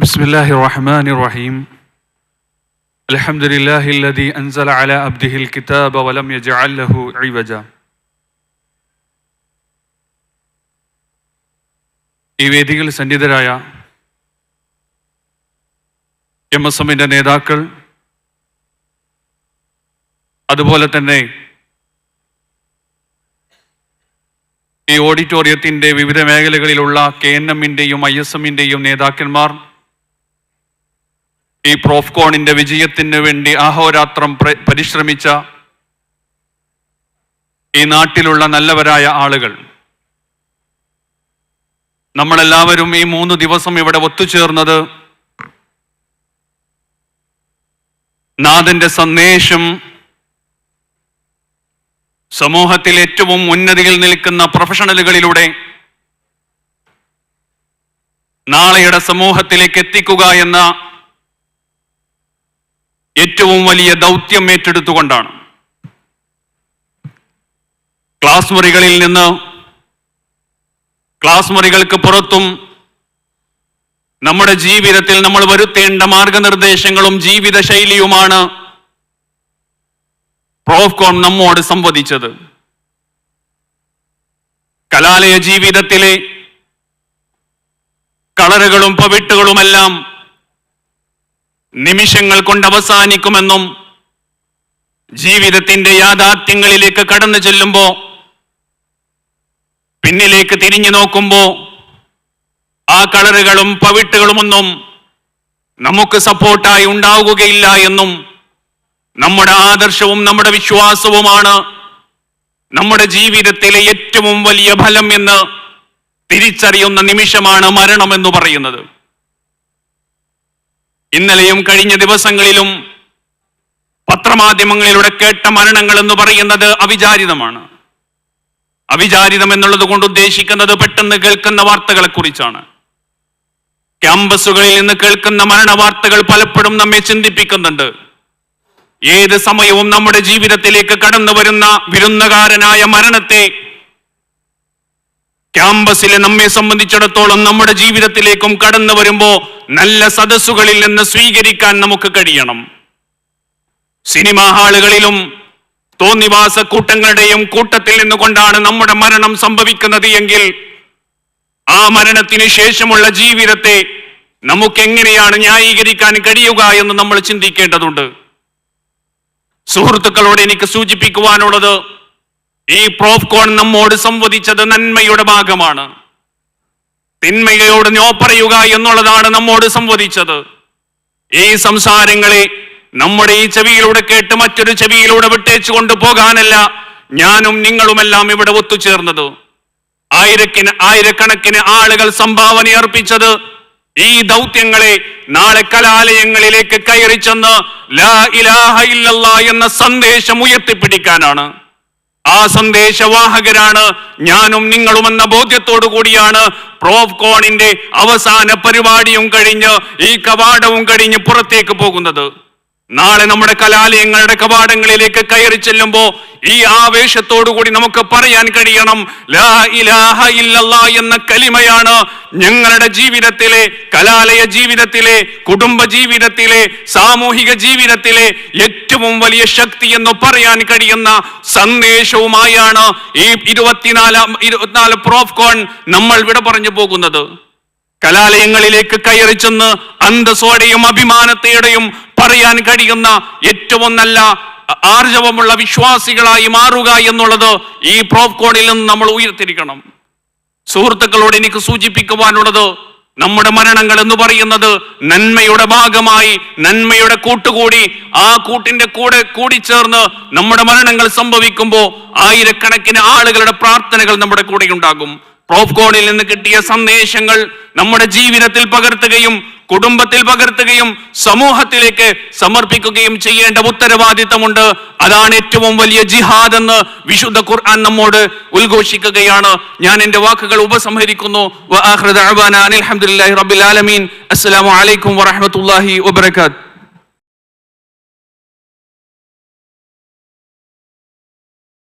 بسم الله الرحمن الرحيم الحمد لله الذي أنزل على عبده الكتاب ولم يجعل له عوجا ഈ വേദിയിൽ സന്നിധരായ M S എമ്മിൻ്റെ നേതാക്കൾ അതുപോലെ തന്നെ ഈ ഓഡിറ്റോറിയത്തിൻ്റെ വിവിധ മേഖലകളിലുള്ള കെ എൻ എമ്മിൻ്റെയും ഐ എസ് എമ്മിൻ്റെയും നേതാക്കന്മാർ ഈ പ്രോഫ്കോണിന്റെ വിജയത്തിന് വേണ്ടി അഹോരാത്രം പരിശ്രമിച്ച ഈ നാട്ടിലുള്ള നല്ലവരായ ആളുകൾ. നമ്മളെല്ലാവരും ഈ മൂന്ന് ദിവസം ഇവിടെ ഒത്തുചേർന്നത് നാഥന്റെ സന്ദേശം സമൂഹത്തിൽ ഏറ്റവും ഉന്നതിയിൽ നിൽക്കുന്ന പ്രൊഫഷണലുകളിലൂടെ നാളെയുടെ സമൂഹത്തിലേക്ക് എത്തിക്കുക എന്ന ഏറ്റവും വലിയ ദൗത്യം ഏറ്റെടുത്തുകൊണ്ടാണ്. ക്ലാസ് മുറികളിൽ നിന്ന് ക്ലാസ് മുറികൾക്ക് പുറത്തും നമ്മുടെ ജീവിതത്തിൽ നമ്മൾ വരുത്തേണ്ട മാർഗനിർദ്ദേശങ്ങളും ജീവിത ശൈലിയുമാണ് പ്രോഫ്കോൺ നമ്മോട് സംവദിച്ചത്. കലാലയ ജീവിതത്തിലെ കളറുകളും പവിട്ടുകളുമെല്ലാം നിമിഷങ്ങൾ കൊണ്ട് അവസാനിക്കുമെന്നും ജീവിതത്തിന്റെ യാഥാർത്ഥ്യങ്ങളിലേക്ക് കടന്നു ചെല്ലുമ്പോ പിന്നിലേക്ക് തിരിഞ്ഞു നോക്കുമ്പോ ആ കളറുകളും പവിട്ടുകളുമൊന്നും നമുക്ക് സപ്പോർട്ടായി ഉണ്ടാവുകയില്ല എന്നും നമ്മുടെ ആദർശവും നമ്മുടെ വിശ്വാസവുമാണ് നമ്മുടെ ജീവിതത്തിലെ ഏറ്റവും വലിയ ഫലം എന്ന് തിരിച്ചറിയുന്ന നിമിഷമാണ് മരണമെന്ന് പറയുന്നത്. ഇന്നലെയും കഴിഞ്ഞ ദിവസങ്ങളിലും പത്രമാധ്യമങ്ങളിലൂടെ കേട്ട മരണങ്ങൾ എന്ന് പറയുന്നത് അവിചാരിതമാണ്. അവിചാരിതം എന്നുള്ളത് കൊണ്ട് ഉദ്ദേശിക്കുന്നത് പെട്ടെന്ന് കേൾക്കുന്ന വാർത്തകളെ കുറിച്ചാണ് ക്യാമ്പസുകളിൽ നിന്ന് കേൾക്കുന്ന മരണ വാർത്തകൾ പലപ്പോഴും നമ്മെ ചിന്തിപ്പിക്കുന്നുണ്ട്. ഏത് സമയവും നമ്മുടെ ജീവിതത്തിലേക്ക് കടന്നു വരുന്ന വിരുന്നുകാരനായ മരണത്തെ ക്യാമ്പസിലെ നമ്മെ സംബന്ധിച്ചിടത്തോളം നമ്മുടെ ജീവിതത്തിലേക്കും കടന്നു വരുമ്പോ നല്ല സദസ്സുകളിൽ നിന്ന് സ്വീകരിക്കാൻ നമുക്ക് കഴിയണം. സിനിമാ ഹാളുകളിലും തോന്നിവാസ കൂട്ടങ്ങളുടെയും കൂട്ടത്തിൽ നിന്നുകൊണ്ടാണ് നമ്മുടെ മരണം സംഭവിക്കുന്നത് എങ്കിൽ ആ മരണത്തിന് ശേഷമുള്ള ജീവിതത്തെ നമുക്ക് എങ്ങനെയാണ് ന്യായീകരിക്കാൻ കഴിയുക എന്ന് നമ്മൾ ചിന്തിക്കേണ്ടതുണ്ട്. സുഹൃത്തുക്കളോട് എനിക്ക് സൂചിപ്പിക്കുവാനുള്ളത് ഈ പ്രോഫ്കോൺ നമ്മോട് സംവദിച്ചത് നന്മയുടെ ഭാഗമാണ്. തിന്മയോട് ഞോ പറയുക എന്നുള്ളതാണ് നമ്മോട് സംവദിച്ചത്. ഈ സംസാരങ്ങളെ നമ്മുടെ ഈ ചെവിയിലൂടെ കേട്ട് മറ്റൊരു ചെവിയിലൂടെ വിട്ടേച്ചു കൊണ്ടു പോകാനല്ല ഞാനും നിങ്ങളുമെല്ലാം ഇവിടെ ഒത്തുചേർന്നത്. ആയിരക്കിന് ആയിരക്കണക്കിന് ആളുകൾ സംഭാവന അർപ്പിച്ചത് ഈ ദൗത്യങ്ങളെ നാളെ കലാലയങ്ങളിലേക്ക് കയറി ചെന്ന് ലാ ഇലാഹ ഇല്ലല്ലാ എന്ന സന്ദേശം ഉയർത്തിപ്പിടിക്കാനാണ്. ആ സന്ദേശവാഹകരാണ്. ഞാനും നിങ്ങളും എന്ന ബോധ്യത്തോടു കൂടിയാണ് പ്രോഫ്കോണിന്റെ അവസാന പരിപാടിയും കഴിഞ്ഞ് ഈ കവാടവും കഴിഞ്ഞ് പുറത്തേക്ക് പോകുന്നത്. നാളെ നമ്മുടെ കലാലയങ്ങളുടെ കവാടങ്ങളിലേക്ക് കയറി ചെല്ലുമ്പോ ഈ ആവേശത്തോടു കൂടി നമുക്ക് പറയാൻ കഴിയണം ലാ ഇലാഹ ഇല്ലല്ലാ എന്ന കലിമയാണ് ഞങ്ങളുടെ ജീവിതത്തിലെ കലാലയ ജീവിതത്തിലെ കുടുംബ ജീവിതത്തിലെ സാമൂഹിക ജീവിതത്തിലെ ഏറ്റവും വലിയ ശക്തി എന്ന് പറയാൻ കഴിയുന്ന സന്ദേശവുമായാണ് ഈ ഇരുപത്തിനാലാം ഇരുപത്തിനാല് പ്രോഫ്കോൺ നമ്മൾ ഇവിടെ പറഞ്ഞു പോകുന്നത്. കലാലയങ്ങളിലേക്ക് കയറി ചെന്ന് അന്തസ്സോടെയും അഭിമാനത്തോടെയും പറയാൻ കഴിയുന്ന ഏറ്റവും നല്ല ആർജവമുള്ള വിശ്വാസികളായി മാറുക എന്നുള്ളത് ഈ പ്രോഫ് കോഡിൽ നിന്ന് നമ്മൾ ഉയർത്തിരിക്കണം സുഹൃത്തുക്കളോട് എനിക്ക് സൂചിപ്പിക്കുവാനുള്ളത് നമ്മുടെ മരണങ്ങൾ എന്ന് പറയുന്നത് നന്മയുടെ ഭാഗമായി നന്മയുടെ കൂട്ടുകൂടി ആ കൂട്ടിന്റെ കൂടെ കൂടിച്ചേർന്ന് നമ്മുടെ മരണങ്ങൾ സംഭവിക്കുമ്പോൾ ആയിരക്കണക്കിന് ആളുകളുടെ പ്രാർത്ഥനകൾ നമ്മുടെ കൂടെ ഉണ്ടാകും പ്രോഫ്കോണിൽ നിന്ന് കിട്ടിയ സന്ദേശങ്ങൾ നമ്മുടെ ജീവിതത്തിൽ പകർത്തുകയും കുടുംബത്തിൽ പകർത്തുകയും സമൂഹത്തിലേക്ക് സമർപ്പിക്കുകയും ചെയ്യേണ്ട ഉത്തരവാദിത്തമുണ്ട്. അതാണ് ഏറ്റവും വലിയ ജിഹാദ് എന്ന് വിശുദ്ധ ഖുർആൻ നമ്മോട് ഉദ്ഘോഷിക്കുകയാണ്. ഞാൻ എന്റെ വാക്കുകൾ ഉപസംഹരിക്കുന്നു. അസ്സലാമു അലൈക്കും വറഹ്മത്തുള്ളാഹി വബറകാതുഹു.